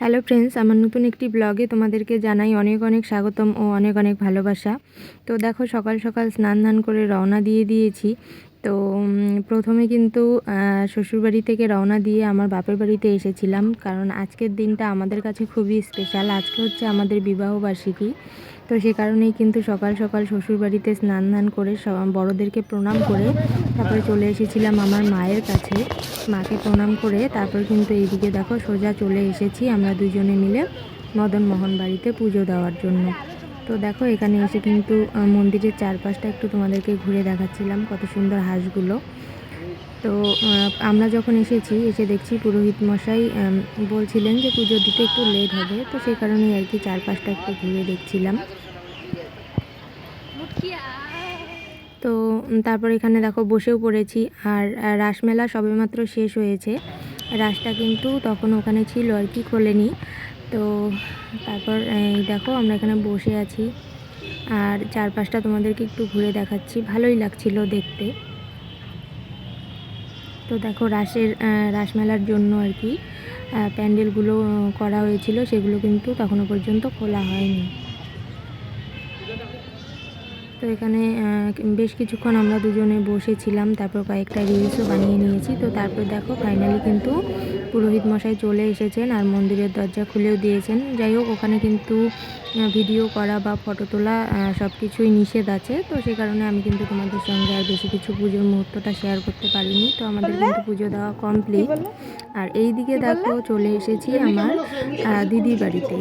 Hello friends আমার নতুন একটি ব্লগে তোমাদেরকে জানাই অনেক অনেক স্বাগতম ও অনেক অনেক ভালোবাসা। তো দেখো, সকাল সকাল স্নান ধান করে রওনা দিয়ে দিয়েছি। তো প্রথমে কিন্তু শ্বশুরবাড়ি থেকে রওনা দিয়ে আমার বাপের বাড়িতে এসেছিলাম। কারণ আজকের দিনটা আমাদের কাছে খুবই স্পেশাল আজকে হচ্ছে আমাদের বিবাহবার্ষিকী। তো সে কারণেই কিন্তু সকাল সকাল শ্বশুরবাড়িতে স্নান ধান করে বড়োদেরকে প্রণাম করে তারপরে চলে এসেছিলাম আমার মায়ের কাছে। মাকে প্রণাম করে তারপর কিন্তু এইদিকে দেখো সোজা চলে এসেছি আমরা দুজনে মিলে মদন মোহন বাড়িতে পুজো দেওয়ার জন্য। তো দেখো এখানে এসে কিন্তু মন্দিরের চারপাশটা একটু তোমাদেরকে ঘুরে দেখাচ্ছিলাম কত সুন্দর হাঁসগুলো। তো আমরা যখন এসেছি, এসে দেখছি পুরোহিত মশাই বলছিলেন যে পুজো দিতে একটু লেট হবে। তো সেই কারণেই আর কি চারপাশটা একটু ঘুরে দেখছিলাম। তো তারপর এখানে দেখো বসেও পড়েছি। আর রাসমেলা সবেমাত্র শেষ হয়েছে। রাসটা কিন্তু তখন ওখানে ছিল আর কি, খোলেনি। তো, তারপর, এই দেখো আমরা এখানে বসে আছি। আর চারপাশটা তোমাদেরকে একটু ঘুরে দেখাচ্ছি। ভালোই লাগছিল দেখতে। তো দেখো রাসের রাসমেলার জন্য আর কি প্যান্ডেলগুলো করা হয়েছিল, সেগুলো কিন্তু তখনও পর্যন্ত খোলা হয়নি। তো এখানে বেশ কিছুক্ষণ আমরা দুজনে বসেছিলাম তারপর কয়েকটা রিলসও বানিয়ে নিয়েছি। তো তারপর দেখো ফাইনালি কিন্তু পুরোহিত মশাই চলে এসেছেন আর মন্দিরের দরজা খুলেও দিয়েছেন। যাই হোক ওখানে কিন্তু ভিডিও করা বা ফটো তোলা সব কিছুই নিষেধ আছে। তো সেই কারণে আমি কিন্তু তোমাদের সঙ্গে আর বেশি কিছু পুজোর মুহূর্তটা শেয়ার করতে পারিনি। তো আমাদের কিন্তু পুজো দেওয়া কমপ্লিট আর এই দিকে দেখো চলে এসেছি আমার দিদির বাড়িতে।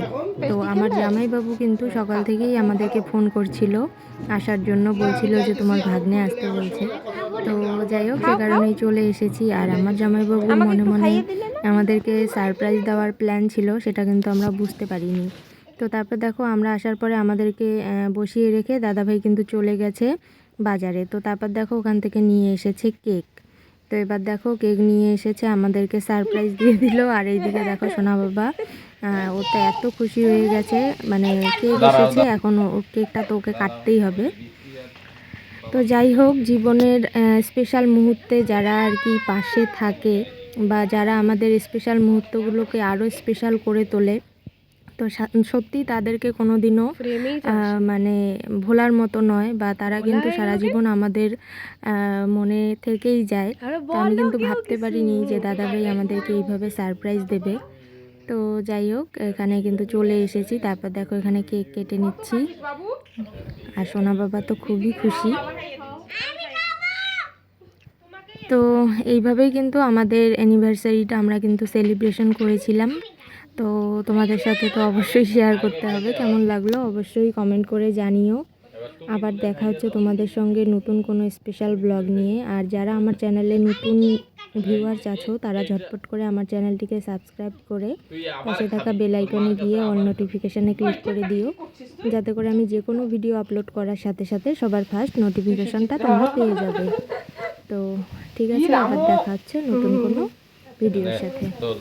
তো আমার জামাইবাবু কিন্তু সকাল থেকেই আমাদেরকে ফোন করছিল। আসার জন্য বলছিল যে তোমার ভাগ্নে আসতে বলছে। তো যাই হোক সে কারণেই চলে এসেছি। আর আমার জামাইবাবু মনে মনে আমাদেরকে সারপ্রাইজ দেওয়ার প্ল্যান ছিল সেটা কিন্তু আমরা বুঝতে পারিনি। তো তারপর দেখো আমরা আসার পরে আমাদেরকে বসিয়ে রেখে দাদাভাই কিন্তু চলে গেছে বাজারে। তো তারপর দেখো ওখান থেকে নিয়ে এসেছে কেক তো এবার দেখো কেক নিয়ে এসেছে আমাদেরকে সারপ্রাইজ দিয়ে দিল। আর এইদিকে দেখো সোনা বাবা ও তো এত খুশি হয়ে গেছে। মানে কেক এসেছে? এখন ও- ওর কেকটা তো ওকে কাটতেই হবে। তো যাই হোক জীবনের স্পেশাল মুহূর্তে যারা আর কি পাশে থাকে বা যারা আমাদের স্পেশাল মুহূর্তগুলোকে আরও স্পেশাল করে তোলে তো সত্যি তাদেরকে কোনো দিনও মানে ভোলার মতো নয় বা তারা কিন্তু সারা জীবন আমাদের মনে থেকেই যায়। তো আমি কিন্তু ভাবতে পারিনি যে দাদাভাই আমাদেরকে এইভাবে সারপ্রাইজ দেবে। তো যাই হোক, এখানে কিন্তু চলে এসেছি। তারপর দেখো এখানে কেক কেটে নিচ্ছি। আর সোনা বাবা তো খুবই খুশি। তো এইভাবেই কিন্তু আমাদের অ্যানিভার্সারিটা আমরা কিন্তু সেলিব্রেশন করেছিলাম। তো তোমাদের সাথে তো অবশ্যই শেয়ার করতে হবে। কেমন লাগল অবশ্যই কমেন্ট করে জানিও। আবার দেখা হচ্ছে তোমাদের সঙ্গে নতুন কোনো স্পেশাল ব্লগ নিয়ে। আর যারা আমার চ্যানেলে নতুন ভিউয়ার্স আছো তারা ঝটপট করে আমার চ্যানেলটিকে সাবস্ক্রাইব করে পাশে থাকা বেল আইকনে গিয়ে অল নোটিফিকেশানে ক্লিক করে দিও যাতে করে আমি যে কোনো ভিডিও আপলোড করার সাথে সাথে সবার ফার্স্ট নোটিফিকেশানটা তোমরা পেয়ে যাবে। তো ঠিক আছে আবার দেখা হচ্ছে নতুন কোনো ভিডিওর সাথে। তোল